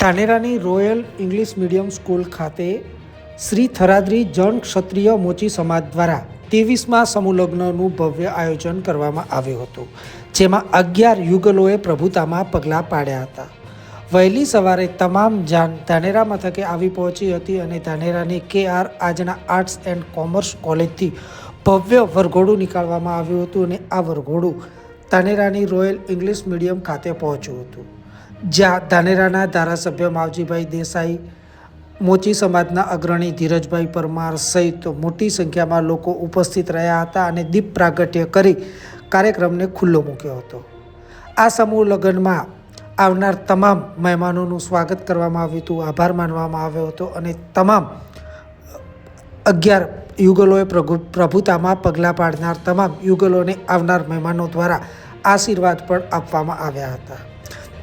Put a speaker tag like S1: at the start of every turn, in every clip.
S1: ધાનેરાની royal English medium school ખાતે શ્રી થરાદ્રી જન ક્ષત્રિય મોચી સમાજ દ્વારા ત્રેવીસમાં સમૂહલગ્નનું ભવ્ય આયોજન કરવામાં આવ્યું હતું, જેમાં અગિયાર યુગલોએ પ્રભુતામાં પગલાં પાડ્યા હતા. વહેલી સવારે તમામ જાન ધાનેરા મથકે આવી પહોંચી હતી અને ધાનેરાની કે આર આજના આર્ટ્સ એન્ડ કોમર્સ કોલેજથી ભવ્ય વરઘોડું નીકાળવામાં આવ્યું હતું અને આ વરઘોડું ધાનેરાની રોયલ ઇંગ્લિશ મીડિયમ ખાતે પહોંચ્યું હતું. જ્યાં ધાનેરાના ધારાસભ્ય માવજીભાઈ દેસાઈ, મોચી સમાજના અગ્રણી ધીરજભાઈ પરમાર સહિત મોટી સંખ્યામાં લોકો ઉપસ્થિત રહ્યા હતા અને દીપ પ્રાગટ્ય કરી કાર્યક્રમને ખુલ્લો મૂક્યો હતો. આ સમૂહ લગ્નમાં આવનાર તમામ મહેમાનોનું સ્વાગત કરવામાં આવ્યું હતું, આભાર માનવામાં આવ્યો હતો અને તમામ અગિયાર યુગલોએ પ્રભુ, પ્રભુતામાં પગલાં પાડનાર તમામ યુગલોને આવનાર મહેમાનો દ્વારા આશીર્વાદ પણ આપવામાં આવ્યા હતા.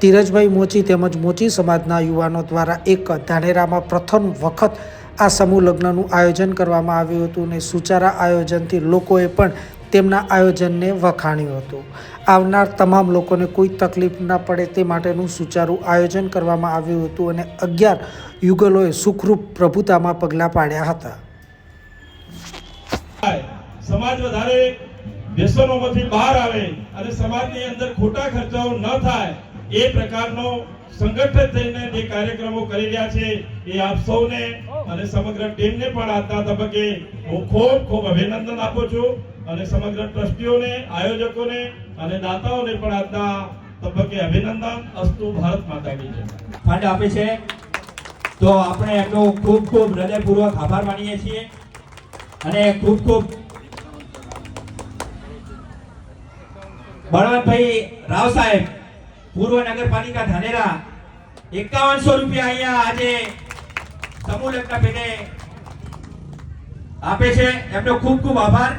S1: ધીરજભાઈ મોચી તેમજ મોચી સમાજના યુવાનો દ્વારા એક ધાનેરામાં પ્રથમ વખત આ સમૂહ લગ્નનું આયોજન કરવામાં આવ્યું હતું અને સુચારા આયોજનથી લોકોએ પણ તેમના આયોજનને વખાણ્યું હતું. આવનાર તમામ લોકોને કોઈ તકલીફ ન પડે તે માટેનું સુચારું આયોજન કરવામાં આવ્યું હતું અને અગિયાર યુગલોએ સુખરૂપ પ્રભુતામાં પગલાં પાડ્યા હતા.
S2: સમાજ વધારે વ્યસનોમાંથી બહાર આવે અને સમાજની અંદર ખોટા ખર્ચાઓ ન થાય એ પ્રકારનો સંગઠિત થઈને જે કાર્યક્રમો કરી રહ્યા છે, એ આપ સૌને અને સમગ્ર ટીમને પણ આજના તબક્કે હું ખૂબ ખૂબ અભિનંદન આપું છું અને સમગ્ર ટ્રસ્ટીઓને, આયોજકોને અને દાતાઓને પણ આજના તબક્કે અભિનંદન. અસ્તુ ભારત માતાની જય.
S3: ફંડ આપે છે. તો આપણે એમનો ખૂબ ખૂબ હૃદયપૂર્વક આભાર માનીએ છીએ અને ખૂબ ખૂબ બળવંતભાઈ રાવ સાહેબ પૂર્વ નગરપાલિકા ધાનેરા એકાવનસો રૂપિયા અહીંયા આજે સમૂહ લગ્ન પેટે આપે છે. એમનો ખૂબ ખૂબ આભાર.